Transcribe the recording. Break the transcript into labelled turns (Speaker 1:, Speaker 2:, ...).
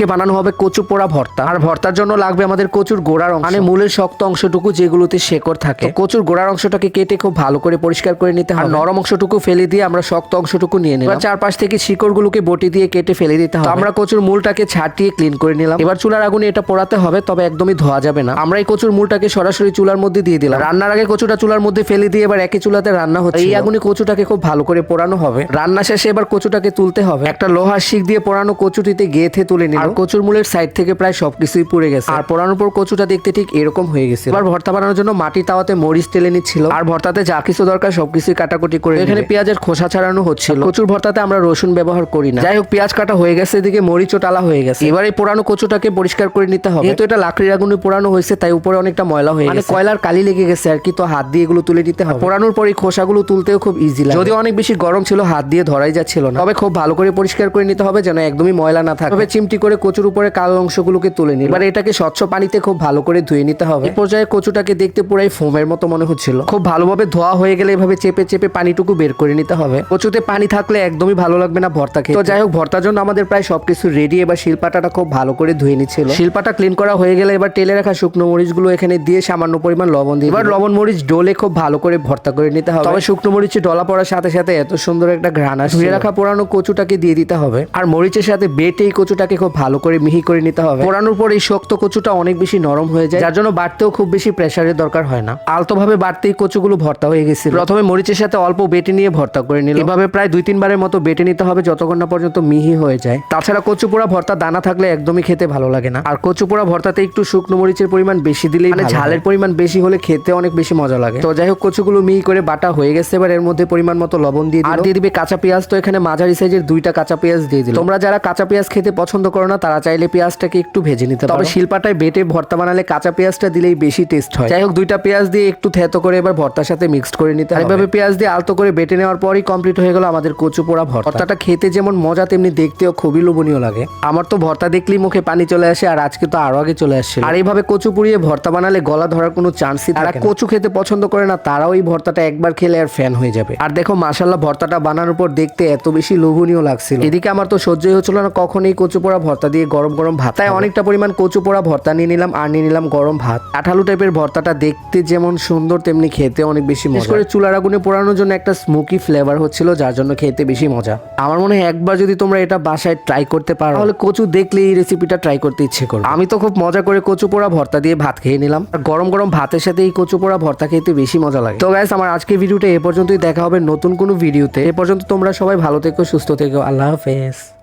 Speaker 1: আজকে বানানো হবে কচু পোড়া ভর্তা। আর ভর্তার জন্য লাগবে আমাদের কচুর গোড়ার অংশ। মানে মূলের শক্ত অংশটুকু যেগুলোতে শেকড় থাকে। কচুর গোড়ার অংশটাকে কেটে খুব ভালো করে পরিষ্কার করে নিতে হবে। নরম অংশটুকু ফেলে দিয়ে আমরা শক্ত অংশটুকু নিয়ে নিলাম। চারপাশ থেকে শিকড়গুলোকে বটি দিয়ে কেটে ফেলে দিতে হবে। আমরা কচুর মূলটাকে ছাটিয়ে ক্লিন করে নিলাম। এবার চুলার আগুনে এটা পোড়াতে হবে তবে একদমই ধোয়া যাবে না। আমরা এই কচুর মূলটাকে সরাসরি চুলার মধ্যে দিয়ে দিলাম। রান্নার আগে কচুটা চুলার মধ্যে ফেলে দিয়ে এবার একই চুলাতে রান্না হচ্ছে। এই আগুনে কচুটাকে খুব ভালো করে পোড়ানো হবে। রান্না শেষে এবার কচুটাকে তুলতে হবে। একটা লোহার শিক দিয়ে পোড়ানো কচুটিতে গেথে তুলে নিলাম। কচুর মূলের সাইড থেকে প্রায় সবকিছুই পুড়ে গেছে। আর পোড়ানোর পর কচুটা দেখতে ঠিক এরকম হয়ে গেছে এবার ভর্তা বানানোর জন্য মাটি তাওয়াতে মরিচ তেলে নিচ্ছিল। আর ভর্তাতে যা কিছু দরকার সবকিছুই কাটাকুটি করে এখানে পেঁয়াজের খোসা ছাড়ানো হচ্ছিল। কচুর ভর্তাতে আমরা রসুন ব্যবহার করি না। যাই হোক পেঁয়াজ কাটা হয়ে গেছে এদিকে মরিচও টালা হয়ে গেছে। এবার এই পোড়ানো কচুটাকে পরিষ্কার করে নিতে হবে। যেহেতু এটা লাকড়ির আগুনে পোড়ানো হয়েছে তাই উপরে অনেকটা ময়লা হয়ে গেছে। কয়লার কালি লেগে গেছে আর কি তো হাত দিয়ে এগুলো তুলে নিতে হবে। পোড়ানোর পর এই খোসাগুলো তুলতেও খুব ইজি লাগে। যদিও অনেক বেশি গরম ছিল হাত দিয়ে ধরাই যাচ্ছিল না। তবে খুব ভালো করে পরিষ্কার করে নিতে হবে যেন একদমই ময়লা না থাকে। তবে চিমটি করে কচুর উপরে কালো অংশগুলোকে তুলে নিই এবার এটাকে স্বচ্ছ পানিতে খুব ভালো করে ধুয়ে নিতে হবে। এই পর্যায়ে কচুটাকে দেখতে পুরাই ফোমের মতো মনে হচ্ছিল। খুব ভালোভাবে ধোয়া হয়ে গেলে এভাবে চেপে চেপে পানিটুকু বের করে নিতে হবে। কচুতে পানি থাকলে একদমই ভালো লাগবে না ভর্তা খেতে। তো যাই হোক, ভর্তার জন্য আমাদের প্রায় সবকিছু রেডি এবার শিলপাটাটা খুব ভালো করে ধুয়ে নিচ্ছিল। শিলপাটা ক্লিন করা হয়ে গেলে এবার তেলে রাখা শুকনো মরিচগুলো এখানে দিয়ে সামান্য পরিমাণ লবণ দিয়ে এবার লবণ মরিচ ডোলে খুব ভালো করে ভর্তা করে নিতে হবে। তবে শুকনো মরিচে ডলা পড়ার সাথে সাথে এত সুন্দর একটা ঘ্রাণ আসে ধুয়ে রাখা পোড়ানো কচুটাকে দিয়ে দিতে হবে। আর মরিচের সাথে বেটে এই কচুটাকে খুব ভালো করে মিহি করে নিতে হবে। পোড়ানোর পর এই শক্ত কচুটা অনেক বেশি নরম হয়ে যায় যার জন্য বাড়তেও খুব বেশি প্রেসারের দরকার হয় না। আলতো ভাবে বাড়তেই কচুগুলো ভর্তা হয়ে গেছে প্রথমে মরিচের সাথে অল্প বেটে নিয়ে ভর্তা করে নিলাম এভাবে প্রায় দুই তিনবারের মতো বেটে নিতে হবে যতক্ষণ না পর্যন্ত মিহি হয়ে যায়। তাছাড়া কচু পোড়া ভর্তা দানা থাকলে একদমই খেতে ভালো লাগে না। আর কচু পোড়া ভর্তাতে একটু শুকনো মরিচের পরিমাণ বেশি দিলেই মানে ঝালের পরিমাণ বেশি হলে খেতে অনেক বেশি মজা লাগে। তো যাই হোক কচুগুলো মিহি করে বাটা হয়ে গেছে এবার এর মধ্যে পরিমাণ মতো লবণ দিয়ে আর দিয়ে দিবে কাঁচা পেঁয়াজ তো এখানে মাঝারি সাইজের দুইটা কাঁচা পেঁয়াজ দিয়ে দিল। তোমরা যারা কাঁচা পেঁয়াজ খেতে পছন্দ করো না তারা চাইলে পেঁয়াজটাকে একটু ভেজে নিতে পারো। তবে শিলপাটায় বেটে ভর্তা বানালে কাঁচা পেঁয়াজটা দিলেই বেশি টেস্ট হয়। যাই হোক দুইটা পেঁয়াজ দিয়ে একটু থেতো করে এবার ভর্তার সাথে মিক্সড করে নিতে হবে। এভাবে পেঁয়াজ দিয়ে আলতো করে বেটে নেওয়ার পরই কমপ্লিট হয়ে গেল আমাদের কচু পোড়া ভর্তা। ভর্তাটা খেতে যেমন মজা তেমনি দেখতেও খুবই লোভনীয় লাগে। আমার তো ভর্তা দেখলেই মুখে পানি চলে আসে আর আজকে তো আরও আগে চলে আসছে আর এইভাবে কচু পুড়িয়ে ভর্তা বানালে গলা ধরার কোনো চান্সই তারা কচু খেতে পছন্দ করে না তারাও এই ভর্তাটা একবার খেলে আর ফ্যান হয়ে যাবে। আর দেখো মাসাল্লাহ ভর্তাটা বানানোর পর দেখতে এত বেশি লোভনীয় লাগছিল। এদিকে আমার তো সহ্যই হচ্ছিল না কখন এই কচু পোড়া ভর্তা দিয়ে গরম গরম ভাত তাই অনেকটা পরিমাণ কচু পোড়া ভর্তা নিয়ে নিলাম আর নিয়ে নিলাম গরম ভাত। আঠালু টাইপের ভর্তাটা দেখতে যেমন সুন্দর তেমনি খেতে অনেক বেশি মজা। করে চুলার আগুনে পোড়ানোর জন্য একটা স্মোকি ফ্লেভার হচ্ছিল যার জন্য খেতে বেশি মজা। আমার মনে হয় একবার যদি তোমরা এটা বাসায় ট্রাই করতে পারো তাহলে কচু দেখলে এই রেসিপিটা ট্রাই করতে ইচ্ছে করো আমি তো খুব মজা করে কচু পোড়া ভর্তা দিয়ে ভাত খেয়ে নিলাম। আর গরম গরম ভাতের সাথে এই কচু পোড়া ভর্তা খেতে বেশি মজা লাগে। তো গাইস আমার আজকে ভিডিওটা এ পর্যন্তই। দেখা হবে নতুন কোনো ভিডিওতে এ পর্যন্ত তোমরা সবাই ভালো থেকো সুস্থ থেকো। আল্লাহ হাফেজ।